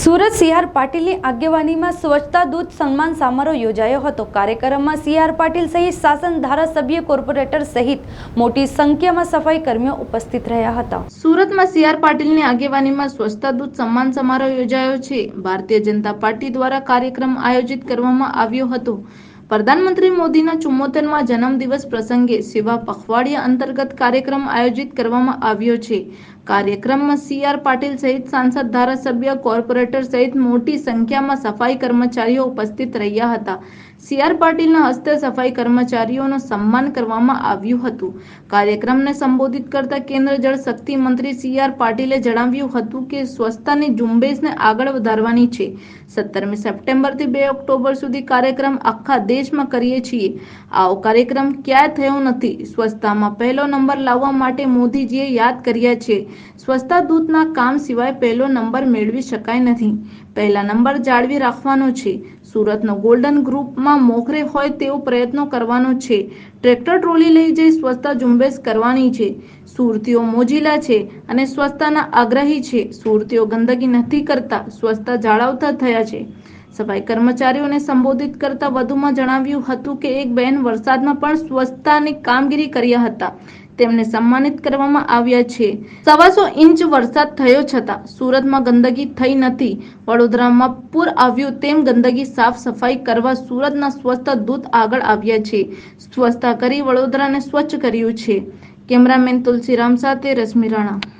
Surat CR પાટીલની આગેવાનીમાં સ્વચ્છતા દૂત સન્માન સમારોહ યોજાયો હતો. કાર્યક્રમમાં સીઆર પાટીલ સહિત શાસન ધારાસભ્ય, કોર્પોરેટર સહિત મોટી સંખ્યામાં સફાઈ કર્મીઓ ઉપસ્થિત રહ્યા હતા. સુરતમાં સીઆર પાટીલની આગેવાનીમાં સ્વચ્છતા દૂત સન્માન સમારોહ યોજાયો છે. ભારતીય જનતા પાર્ટી દ્વારા કાર્યક્રમ આયોજિત કરવામાં આવ્યો હતો. પ્રધાનમંત્રી મોદીના ચુમ્મોતેરમાં જન્મદિવસ પ્રસંગે સેવા પખવાડિયા અંતર્ગત કાર્યક્રમ આયોજિત કરવામાં આવ્યો છે. કાર્યક્રમમાં સીઆર પાટીલ સહિત સાંસદ, ધારાસભ્ય, કોર્પોરેટર સહિત મોટી સંખ્યામાં સફાઈ કર્મચારીઓ ઉપસ્થિત રહ્યા હતા. સીઆર પાટીલના હસ્તે સફાઈ કર્મચારીઓનું સન્માન કરવામાં આવ્યું હતું. કાર્યક્રમને સંબોધિત કરતા કેન્દ્ર જળ શક્તિ મંત્રી સીઆર પાટીલે જણાવ્યું હતું કે, સ્વચ્છતાની ઝુંબેશને આગળ વધારવાની છે. સત્તરમી સપ્ટેમ્બરથી બે ઓક્ટોબર સુધી કાર્યક્રમ આખા દેશમાં કરીએ છીએ. આવો કાર્યક્રમ ક્યાંય થયો નથી. સ્વચ્છતામાં પહેલો નંબર લાવવા માટે મોદીજીએ યાદ કર્યા છે. સ્વચ્છતા દૂતના કામ સિવાય પહેલો નંબર મેળવી શકાય નથી. પહેલા નંબર જાળવી રાખવાનો છે. સુરતનો ગોલ્ડન ગ્રુપમાં મોખરે હોય તેવો પ્રયત્નો કરવાનો છે. ટ્રેક્ટર ટ્રોલી લઈ જઈ સ્વચ્છતા ઝુંબેશ કરવાની છે. સુરતીઓ મોજીલા છે અને સ્વચ્છતાના આગ્રહી છે. સુરતીઓ ગંદકી નથી કરતા, સ્વચ્છતા જાળવતા થયા છે. સફાઈ કર્મચારીઓને સંબોધિત કરતા વધુમાં જણાવ્યું હતું કે એક બહેન વરસાદમાં પણ સ્વચ્છતાની કામગીરી કર્યા હતા. તેમને સન્માનિત કરવામાં આવ્યા છે. સવાસો ઇંચ વરસાદ થયો છતાં સુરતમાં ગંદકી થઈ નથી. વડોદરામાં પૂર આવ્યું તેમ ગંદકી સાફ સફાઈ કરવા સુરતના સ્વસ્થ દૂત આગળ આવ્યા છે. સ્વચ્છતા કરી વડોદરાને સ્વચ્છ કર્યું છે. કેમેરામેન તુલસીરામ સાથે રશ્મિ રાણા.